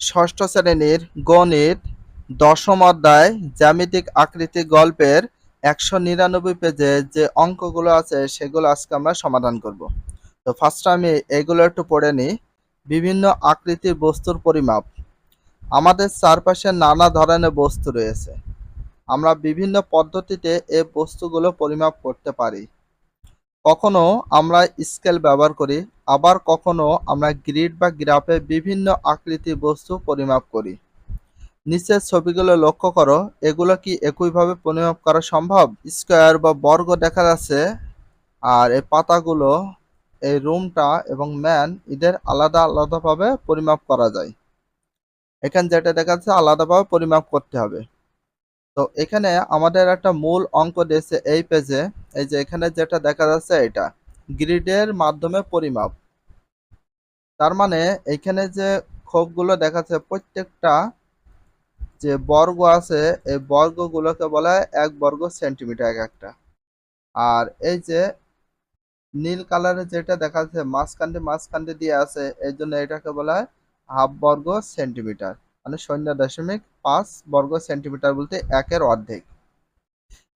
ষষ্ঠ শ্রেণির গণিত দশম অধ্যায় জ্যামিতিক আকৃতি গল্পের একশো নিরানব্বই পেজে যে অঙ্কগুলো আছে সেগুলো আজকে আমরা সমাধান করব। তো ফার্স্ট আমি এগুলো একটু পড়ে নিই। বিভিন্ন আকৃতির বস্তুর পরিমাপ। আমাদের চারপাশে নানা ধরনের বস্তু রয়েছে। আমরা বিভিন্ন পদ্ধতিতে এই বস্তুগুলো পরিমাপ করতে পারি। কখনো আমরা স্কেল ব্যবহার করি, আবার কখনো আমরা গ্রিড বা গ্রাফে বিভিন্ন আকৃতি বস্তু পরিমাপ করি। নিচের ছবিগুলো লক্ষ্য করো, এগুলো কি একইভাবে পরিমাপ করা সম্ভব? স্কোয়ার বা বর্গ দেখা যাচ্ছে, আর এই পাতাগুলো, এই রুমটা এবং ম্যান এদের আলাদা আলাদাভাবে পরিমাপ করা যায়। এখানে যেটা দেখা যাচ্ছে, আলাদাভাবে পরিমাপ করতে হবে। তো এখানে আমাদের একটা মূল অঙ্ক দিয়েছে এই পেজে এই যে এখানে যেটা দেখা যাচ্ছে এটা গ্রিডের মাধ্যমে পরিমাপ। তার মানে এখানে যে ক্ষোভগুলো দেখাচ্ছে প্রত্যেকটা যে বর্গ আছে, এই বর্গগুলোকে বলা হয় এক বর্গ সেন্টিমিটার এক একটা। আর এই যে নীল কালারের যেটা দেখা যাচ্ছে মাঝখানটি মাঝখানটি দিয়ে আছে এই জন্য এটাকে বলা হয় হাফ বর্গ সেন্টিমিটার মানে শূন্য দশমিক পাঁচ বর্গ সেন্টিমিটার বলতে একের অর্ধেক।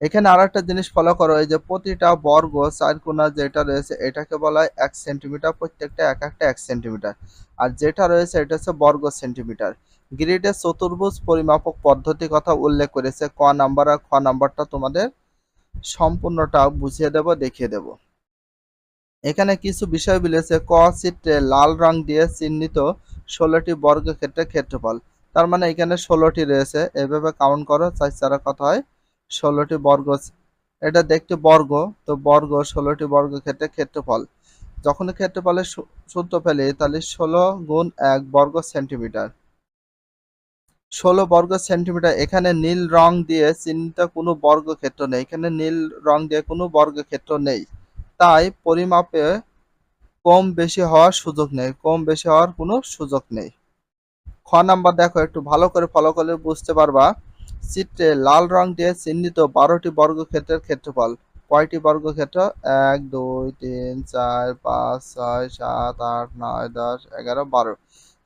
এখানে আর একটা জিনিস ফলো করো, এই যে প্রতিটা বর্গ চার কোনা যেটা রয়েছে, এটাকে বলা হয় এক সেন্টিমিটার, প্রত্যেকটা এক একটা এক সেন্টিমিটার। আর যেটা রয়েছে, এটা হচ্ছে বর্গ সেন্টিমিটার। গ্রিডের চতুর্ভুজ পরিমাপক পদ্ধতি কথা উল্লেখ করেছে, ক নাম্বার আর খ নাম্বারটা তোমাদের সম্পূর্ণটা বুঝিয়ে দেব, দেখিয়ে দেব। এখানে কিছু বিষয় বলেছে, ক চিত্রে লাল রং দিয়ে চিহ্নিত ষোলোটি বর্গক্ষেত্রের ক্ষেত্রফল। তার মানে এখানে ষোলোটি রয়েছে। এভাবে কাউন্ট করো, চার চারা কত হয়? ষোলোটি বর্গ। এটা দেখতে বর্গ, তো বর্গ, ষোলোটি বর্গ ক্ষেত্রে ক্ষেত্রফল। যখন ক্ষেত্রফলের সূত্র ফেলি, তাহলে ষোলো গুণ এক বর্গ সেন্টিমিটার। ষোলো বর্গ সেন্টিমিটার, এখানে নীল রং দিয়ে চিহ্নিত কোনো বর্গক্ষেত্র নেই। এখানে নীল রং দিয়ে কোনো বর্গক্ষেত্র নেই। তাই পরিমাপে কম বেশি হওয়ার সুযোগ নেই। কম বেশি হওয়ার কোনো সুযোগ নেই। খ নাম্বার দেখো, একটু ভালো করে ফলো করলে বুঝতে পারবা। চিত্রে লাল রং দিয়ে চিহ্নিত বারোটি বর্গক্ষেত্রের ক্ষেত্রফল। কয়টি বর্গক্ষেত্র? এক, দুই, তিন, চার, পাঁচ, ছয়, সাত, আট, নয়, দশ, এগারো, বারো।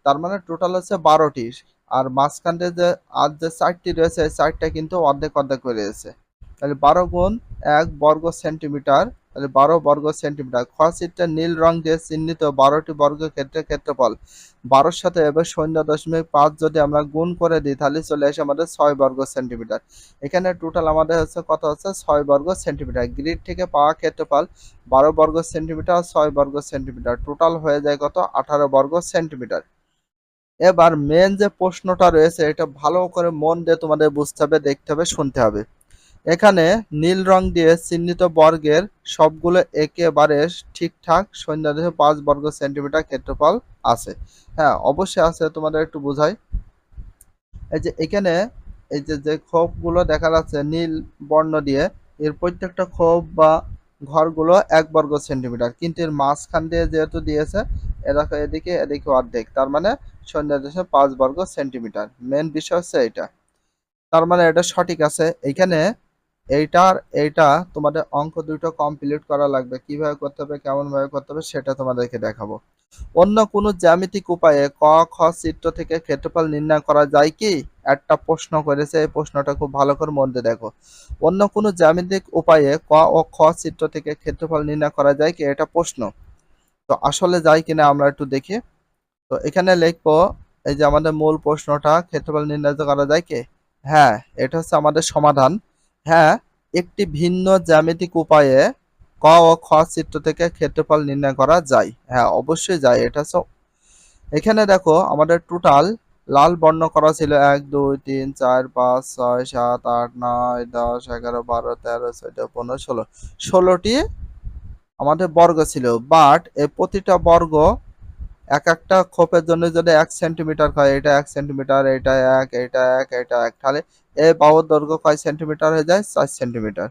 তার মানে টোটাল হচ্ছে বারোটি। আর মাঝখানে যে, আর যে চারটি রয়েছে চারটা কিন্তু অর্ধেক অর্ধেক করে রয়েছে তাহলে বারো গুণ এক বর্গ সেন্টিমিটার তাহলে বারো বর্গ সেন্টিমিটার। খ চিত্রে নীল রং দিয়ে চিহ্নিত বারোটি বর্গ ক্ষেত্রের ক্ষেত্রফল। বারোর সাথে এবার শূন্য দশমিক পাঁচ যদি আমরা গুণ করে দিই, তাহলে চলে আসে আমাদের ছয় বর্গ সেন্টিমিটার। এখানে টোটাল আমাদের হচ্ছে কত হচ্ছে? ছয় বর্গ সেন্টিমিটার। গ্রিড থেকে পাওয়া ক্ষেত্রফল বারো বর্গ সেন্টিমিটার, ছয় বর্গ সেন্টিমিটার। টোটাল হয়ে যায় কত? আঠারো বর্গ সেন্টিমিটার। এবার মেন যে প্রশ্নটা রয়েছে, এটা ভালো করে মন দিয়ে তোমাদের বুঝতে হবে, দেখতে হবে, শুনতে হবে। এখানে নীল রং দিয়ে চিহ্নিত বর্গের সবগুলো একেবারে ঠিকঠাক শূন্য দশমিক পাঁচ বর্গ সেন্টিমিটার ক্ষেত্রফল আছে। হ্যাঁ অবশ্যই আছে, তোমাদের একটু বোঝাই। এই যে এখানে, এই যে যে ক্ষোভগুলো দেখা যাচ্ছে নীল বর্ণ দিয়ে, এর প্রত্যেকটা ক্ষোভ বা ঘরগুলো এক বর্গ সেন্টিমিটার। কিন্তু এর মাঝখান দিয়ে যেহেতু দিয়েছে এদিকে এদিকে এদিকে অর্ধেক। তার মানে শূন্য দশমিক পাঁচ বর্গ সেন্টিমিটার। মেন বিষয় হচ্ছে এটা তার মানে এটা সঠিক আছে। এইখানে এইটার, এইটা তোমাদের অঙ্ক দুটো কমপ্লিট করা লাগবে। কীভাবে করতে হবে কেমন ভাবে করতে হবে, সেটা তোমাদেরকে দেখাবো। অন্য কোনো জ্যামিতিক উপায়ে ক, খ, চিত্র থেকে ক্ষেত্রফল নির্ণয় করা যায় কি? একটা প্রশ্ন করেছে, এই প্রশ্নটা খুব ভালো করে মন দিয়ে দেখো। অন্য কোনো জ্যামিতিক উপায়ে ক ও খ, চিত্র থেকে ক্ষেত্রফল নির্ণয় করা যায় কি? এটা প্রশ্ন। তো আসলে যায় কিনা আমরা একটু দেখি। তো এখানে লিখব, এই যে আমাদের মূল প্রশ্নটা, ক্ষেত্রফল নির্ণয় করা যায় কি? হ্যাঁ এটা হচ্ছে আমাদের সমাধান। হ্যাঁ একটি ভিন্ন জ্যামিতিক উপায়ে ক ও খ চিত্র থেকে ক্ষেত্রফল নির্ণয় করা যায়। হ্যাঁ অবশ্যই যায়, এটা হচ্ছে এখানে দেখো, আমাদের টোটাল লাল বর্ণ করা ছিল এক, দুই, তিন, চার, পাঁচ, ছয়, সাত, আট, নয়, দশ, এগারো, বারো, তেরো, চোদ্দ, পনেরো, ষোলো। ষোলোটি আমাদের বর্গ ছিল বাট এই প্রতিটা বর্গ এক একটা খোপের জন্য যদি এক সেন্টিমিটার হয়, এটা এক সেন্টিমিটার এটা এক এটা এক এটা এক, তাহলে এই বাহুর দৈর্ঘ্য কয় সেন্টিমিটার হয়ে যায়? চার সেন্টিমিটার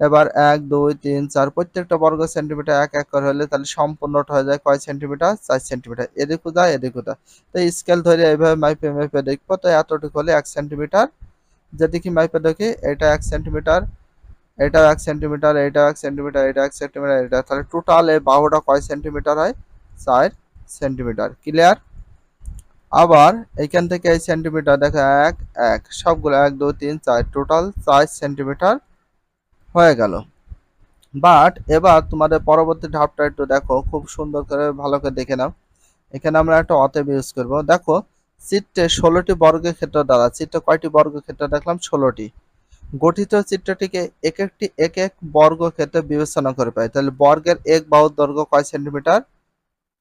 এবার এক, দুই, তিন, চার, প্রত্যেকটা বর্গ সেন্টিমিটার এক এক করে হলে তাহলে সম্পূর্ণটা হয়ে যায় কয় সেন্টিমিটার চার সেন্টিমিটার এদিকও যায় এদিকও যায় তো স্কেল ধরে এইভাবে মাইপে মাইপে দেখব। তো এতটুকু হলে এক সেন্টিমিটার যেদিকে মাইপে দেখি, এটা এক সেন্টিমিটার এটা এক সেন্টিমিটার এটা এক সেন্টিমিটার এটা এক সেন্টিমিটার এটা। তাহলে টোটাল এই বাহুটা কয় সেন্টিমিটার হয়? চার। সেন্টিমিটার ক্লিয়ার আবার এখান থেকে এই সেন্টিমিটার দেখো, এক এক, সবগুলো এক, দুই, তিন, চার টোটাল চার সেন্টিমিটার হয়ে গেল। বাট এবার তোমাদের পরবর্তী ধাপটা একটু দেখো, খুব সুন্দর করে, ভালো করে দেখে নাও। এখানে আমরা একটা অতএব ইউজ করব। দেখো, চিত্রে ষোলোটি বর্গক্ষেত্র দ্বারা, চিত্রে কয়টি বর্গক্ষেত্র দেখলাম? ষোলোটি। গঠিত চিত্রটিকে এক একটি এক এক বর্গক্ষেত্রে বিবেচনা করে পাই। তাহলে বর্গের এক বাহুর দৈর্ঘ্য কয় সেন্টিমিটার?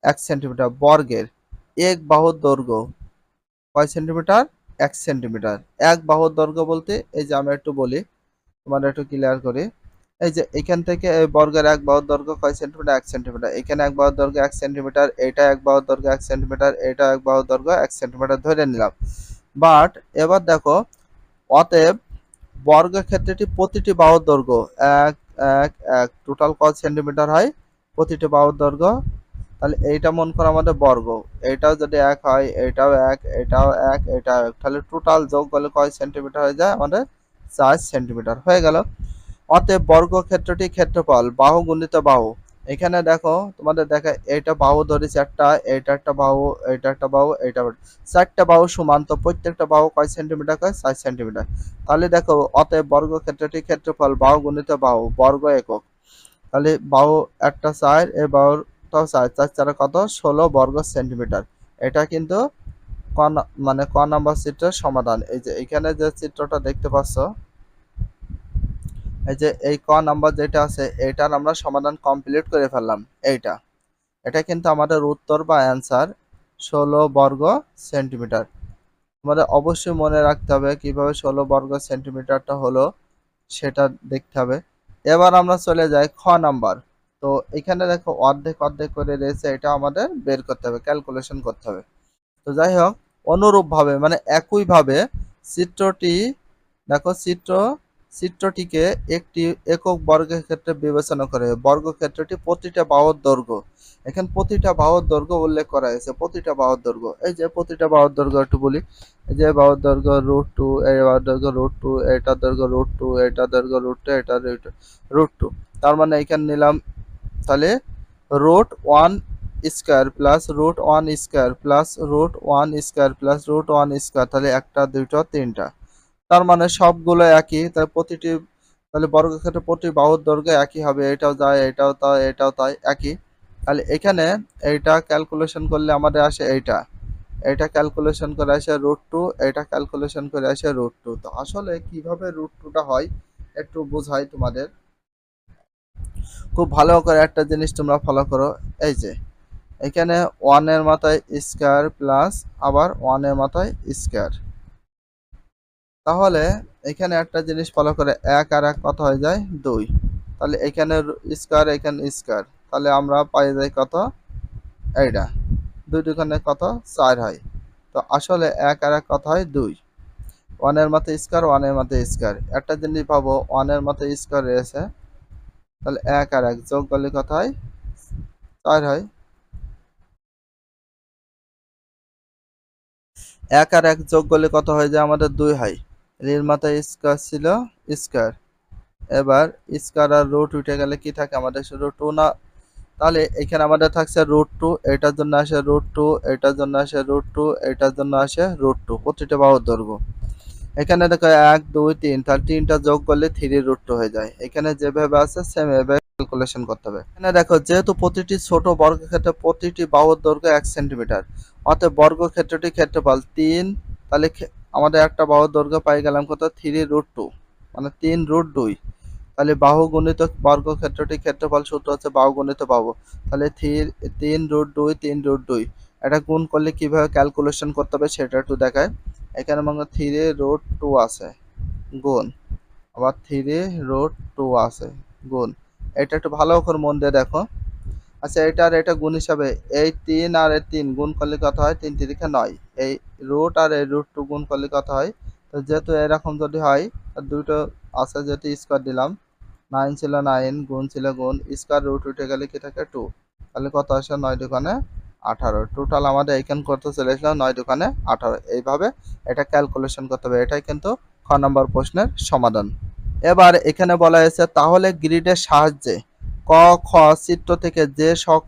এক সেন্টিমিটার বর্গের এক বাহুর দৈর্ঘ্য কয় সেন্টিমিটার? এক সেন্টিমিটার। এক বাহুর দৈর্ঘ্য বলতে, এই যে আমি একটু বলি, তোমাদের একটু ক্লিয়ার করি, এই যে এখান থেকে এই বর্গের এক বাহুর দৈর্ঘ্য কয় সেন্টিমিটার? এক সেন্টিমিটার। এখানে এক বাহুর দৈর্ঘ্য এক সেন্টিমিটার এটা এক বাহুর দৈর্ঘ্য এক সেন্টিমিটার এটা এক বাহুর দৈর্ঘ্য এক সেন্টিমিটার ধরে নিলাম। বাট এবার দেখো, অতএব বর্গক্ষেত্রটি প্রতিটি বাহুর দৈর্ঘ্য, এক এক এক টোটাল কত সেন্টিমিটার হয়? প্রতিটি বাহুর দৈর্ঘ্য তাহলে এইটা মন করো আমাদের বর্গ। এইটাও যদি এক হয় এটাও এক এটাও এক এটাও এক। তাহলে টোটাল যোগ করলে কয় সেন্টিমিটার হয়ে যায়? আমাদের চার সেন্টিমিটার হয়ে গেল। অতএব বর্গক্ষেত্রটি ক্ষেত্রফল, বাহু গুণিত বাহু। এখানে দেখো, তোমাদের দেখা, এইটা বাহু ধরেছে একটা এইটা একটা বাহু, এইটা একটা বাহু, এইটা চারটা বাহু সমান, তো প্রত্যেকটা বাহু কয় সেন্টিমিটার কয়? চার সেন্টিমিটার তাহলে দেখো, অতএব বর্গক্ষেত্রটি ক্ষেত্রফল, বাহু গুণিত বাহু, বর্গ একক। তাহলে বাহু একটা চার, এই বাহুটাও চার চার, চারে কত? ষোলো বর্গ সেন্টিমিটার। এটা কিন্তু ক মানে ক নাম্বার চিত্রের সমাধান। এই যে এখানে যে চিত্রটা দেখতে পাচ্ছ, এই যে এই ক নাম্বার যেটা আছে, এটার আমরা সমাধান কমপ্লিট করে ফেললাম। এইটা। এটা কিন্তু আমাদের উত্তর বা অ্যান্সার ষোলো বর্গ সেন্টিমিটার। আমাদের অবশ্যই মনে রাখতে হবে কীভাবে ষোলো বর্গ সেন্টিমিটারটা হলো, সেটা দেখতে হবে। এবার আমরা চলে যাই খ নাম্বার। তো এখানে দেখো অর্ধেক অর্ধেক করে রয়েছে, এটা আমাদের বের করতে হবে ক্যালকুলেশন করতে হবে। তো যাই হোক, অনুরূপভাবে মানে একইভাবে চিত্রটি, দেখো চিত্র, চিত্রটিকে একটি একক বর্গক্ষেত্রে বিবেচনা করে, বর্গক্ষেত্রটি প্রতিটা বাহুর দৈর্ঘ্য। এখানে প্রতিটা বাহুর দৈর্ঘ্য উল্লেখ করা হয়েছে, প্রতিটা বাহুর দৈর্ঘ্য। এই যে প্রতিটা বাহুর দৈর্ঘ্য একটু বলি, এই যে বাহুর দৈর্ঘ্য রুট টু এই বাহুর দৈর্ঘ্য রুট টু এটার দৈর্ঘ্য রুট টু এটা দৈর্ঘ্য রুট টু এটা রুট টু তার মানে এখানে নিলাম তাহলে root one square plus root one square plus root one square plus root one square তাহলে একটা, দুইটা, তিনটা। তার মানে সবগুলো একই তাই প্রতিটি, তাহলে বর্গক্ষেত্রে প্রতি বাহুর দৈর্ঘ্য একই হবে, এটাও যায়, এটাও তাই এটাও তাই, একই। তাহলে এখানে এইটা ক্যালকুলেশন করলে আমাদের আসে এইটা। এটা ক্যালকুলেশন করে আসে রুট টু এটা ক্যালকুলেশন করে আসে রুট টু তো আসলে কীভাবে রুট টুটা হয়, একটু বোঝাই তোমাদের। খুব ভালো করে একটা জিনিস তোমরা ফলো করো। এই যে, এখানে ওয়ানের মাথায় স্কোয়ার প্লাস আবার ওয়ানের মাথায় স্কোয়ার তাহলে এখানে একটা জিনিস ফলো করে, এক আর এক কত হয়ে যায়? দুই। তাহলে এখানে স্কোয়ার এখানে স্কোয়ার তাহলে আমরা পাই যাই কত? এইটা দুই দুখানে কত? চার হয়। তো আসলে এক আর এক কত হয়? দুই। ওয়ানের মাথায় স্কোয়ার ওয়ানের মাথায় স্কোয়ার একটা জিনিস পাবো ওয়ানের মাথায় স্কোয়ার রয়েছে। তাহলে এক আর এক যোগ করলে কত হয়? চার হয়। এক আর এক যোগ করলে কত হয় যে আমাদের দুই হয়? মাথায় স্কোয়ার ছিল স্কোয়ার এবার স্কোয়ার আর রুট উঠে গেলে কি থাকে আমাদের? শুধু টু না তাহলে এখানে আমাদের থাকছে রুট টু এটার জন্য আসে রুট টু এটার জন্য আসে রুট টু এটার জন্য আসে রুট টু প্রতিটা বাহুর দৈর্ঘ্য। এখানে দেখো এক, দুই, তিন, তাহলে তিনটা যোগ করলে থ্রি রুট টু হয়ে যায়। এখানে যেভাবে আছে সেম এভাবে ক্যালকুলেশন করতে হবে। এখানে দেখো, যেহেতু প্রতিটি ছোট বর্গক্ষেত্রে প্রতিটি বাহুর দৈর্ঘ্য এক সেন্টিমিটার অতএব বর্গক্ষেত্রটি ক্ষেত্রফল তিন, তাহলে আমাদের একটা বাহুর দৈর্ঘ্য পাই গেলাম কত? থ্রি রুট টু মানে তিন রুট দুই। তাহলে বাহু গুণিত বর্গক্ষেত্রটি ক্ষেত্রফল সূত্র হচ্ছে বাহু গুণিত বাহু। তাহলে তিন রুট দুই তিন রুট দুই এটা গুণ করলে কীভাবে ক্যালকুলেশন করতে হবে সেটা একটু দেখায়। এখানে মনে থ্রি রোড টু আছে, গুণ। আবার থ্রি রোড টু আছে, গুণ। এটা একটু ভালো করে মন দিয়ে দেখো। আচ্ছা এটা আর এটা গুণ হিসাবে, এই তিন আর এই তিন গুণ করলে কত হয়? তিন তিরিখে নয়। এই রুট আর এই রুট টু গুণ করলে কত হয়? তো যেহেতু এরকম যদি হয় আর দুটো আছে যেহেতু স্কোয়ার দিলাম। নাইন ছিল নাইন গুণ ছিল গুণ স্কোয়ার রুট উঠে গেলে কি থাকে? টু তাহলে কত আসে? নয় দোকানে আঠারো। টোটাল আমাদের এইখান করতে চলেছিল নয় দোকানে আঠারো। এইভাবে এটা ক্যালকুলেশন করতে হবে। এটাই কিন্তু খ নম্বর প্রশ্নের সমাধান। এবার এখানে বলা হয়েছে, তাহলে গ্রিডের সাহায্যে ক, খ, চিত্র থেকে যে শক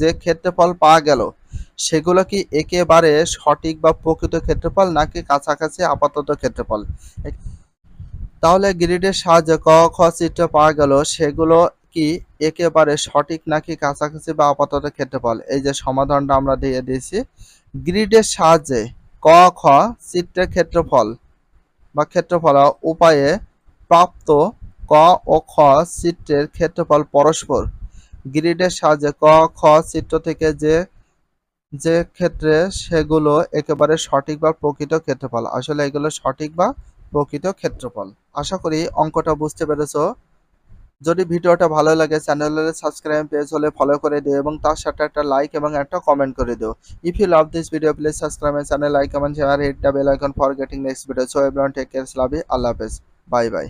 যে ক্ষেত্রফল পাওয়া গেল, সেগুলো কি একেবারে সঠিক বা প্রকৃত ক্ষেত্রফল নাকি কাছাকাছি আপাতত ক্ষেত্রফল? তাহলে গ্রিডের সাহায্যে ক, খ, চিত্র পাওয়া গেল, সেগুলো কি একেবারে সঠিক নাকি কাছাকাছি বা আপাতত ক্ষেত্রফল? এই যে সমাধানটা আমরা দিয়ে দিয়েছি। গ্রিডের সাহায্যে ক, খ চিত্রের ক্ষেত্রফল বা ক্ষেত্রফল উপায়ে প্রাপ্ত ক ও খ চিত্রের ক্ষেত্রফল পরস্পর। গ্রিডের সাহায্যে ক, খ চিত্র থেকে যে যে ক্ষেত্রে সেগুলো একেবারে সঠিক বা প্রকৃত ক্ষেত্রফল। আসলে এগুলো সঠিক বা প্রকৃত ক্ষেত্রফল। আশা করি অঙ্কটা বুঝতে পেরেছ। যদি ভিডিওটা ভালো লাগে চ্যানেলের সাবস্ক্রাইব পেজ হলে ফলো করে দিও এবং তার সাথে একটা লাইক এবং একটা কমেন্ট করে দিও। If you love this video please subscribe my channel like comment share hit the bell icon for getting next video so everyone take care love you আল্লাহ হাফেজ বাই বাই